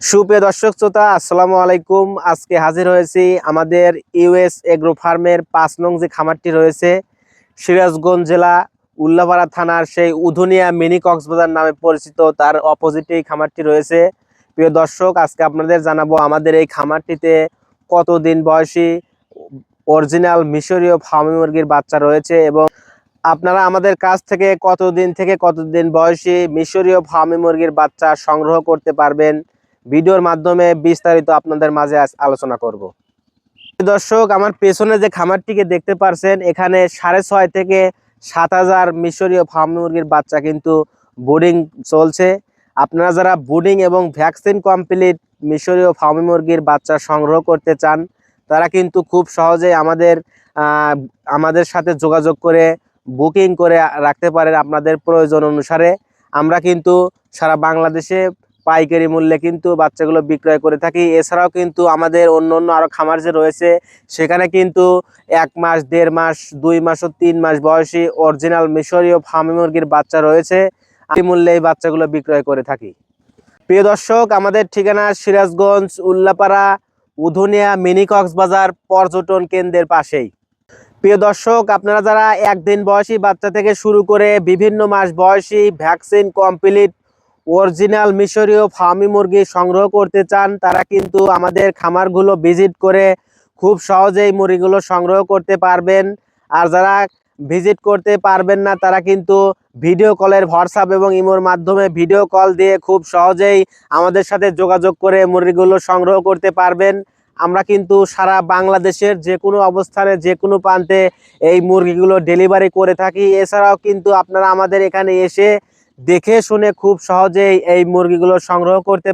সুপ্রিয় দর্শক শ্রোতা, আসসালামু আলাইকুম। আজকে হাজির হয়েছি আমাদের ইউএস এগ্রো ফার্মের পাঁচ নং যে খামারটি রয়েছে, সিরাজগঞ্জ জেলা উল্লাপাড়া থানার সেই উধুনিয়া মিনি কক্সবাজার নামে পরিচিত তার অপোজিটে এই খামারটি রয়েছে। প্রিয় দর্শক, আজকে আপনাদের জানাব আমাদের এই খামারটিতে কতদিন বয়সী অরিজিনাল মিশরীয় ফার্মি মুরগির বাচ্চা রয়েছে এবং আপনারা আমাদের কাছ থেকে কতদিন থেকে কতদিন বয়সী মিশরীয় ফার্মি মুরগির বাচ্চা সংগ্রহ করতে পারবেন ভিডিওর মাধ্যমে বিস্তারিত আপনাদের মাঝে আলোচনা করব। দর্শক, আমার পেছনে যে খামারটিকে দেখতে পারছেন, এখানে সাড়ে ছয় থেকে সাত হাজার মিশরীয় ফার্ম মুরগির বাচ্চা কিন্তু বোর্ডিং চলছে। আপনারা যারা বোর্ডিং এবং ভ্যাকসিন কমপ্লিট মিশরীয় ফার্মি মুরগির বাচ্চা সংগ্রহ করতে চান, তারা কিন্তু খুব সহজেই আমাদের আমাদের সাথে যোগাযোগ করে, বুকিং করে রাখতে পারেন আপনাদের প্রয়োজন অনুসারে। আমরা কিন্তু সারা বাংলাদেশে পাইকারি মূল্যে কিন্তু বাচ্চাগুলো বিক্রয় করে থাকি। এছাড়াও কিন্তু আমাদের অন্য অন্য আরও খামার যে রয়েছে, সেখানে কিন্তু এক মাস, দেড় মাস, দুই মাস ও তিন মাস বয়সী অরিজিনাল মিশরীয় ফার্মি মুরগির বাচ্চা রয়েছে। মূল্যে এই বাচ্চাগুলো বিক্রয় করে থাকি। প্রিয় দর্শক, আমাদের ঠিকানা সিরাজগঞ্জ, উল্লাপাড়া, উধুনিয়া, মিনি কক্সবাজার পর্যটন কেন্দ্রের পাশেই। প্রিয় দর্শক, আপনারা যারা একদিন বয়সী বাচ্চা থেকে শুরু করে বিভিন্ন মাস বয়সী ভ্যাকসিন কমপ্লিট অরিজিনাল মিশরীয় ফার্মি মুরগি সংগ্রহ করতে চান, তারা কিন্তু আমাদের খামারগুলো ভিজিট করে খুব সহজেই মুরগিগুলো সংগ্রহ করতে পারবেন। আর যারা ভিজিট করতে পারবেন না, তারা কিন্তু ভিডিও কলের হোয়াটসঅ্যাপ এবং ইমোর মাধ্যমে ভিডিও কল দিয়ে খুব সহজেই আমাদের সাথে যোগাযোগ করে মুরগিগুলো সংগ্রহ করতে পারবেন। আমরা কিন্তু সারা বাংলাদেশের যে কোনো অবস্থানে, যে কোনো প্রান্তে এই মুরগিগুলো ডেলিভারি করে থাকি। এছাড়াও কিন্তু আপনারা আমাদের এখানে এসে দেখে শুনে খুব সহজেই এই মুরগিগুলো সংগ্রহ করতে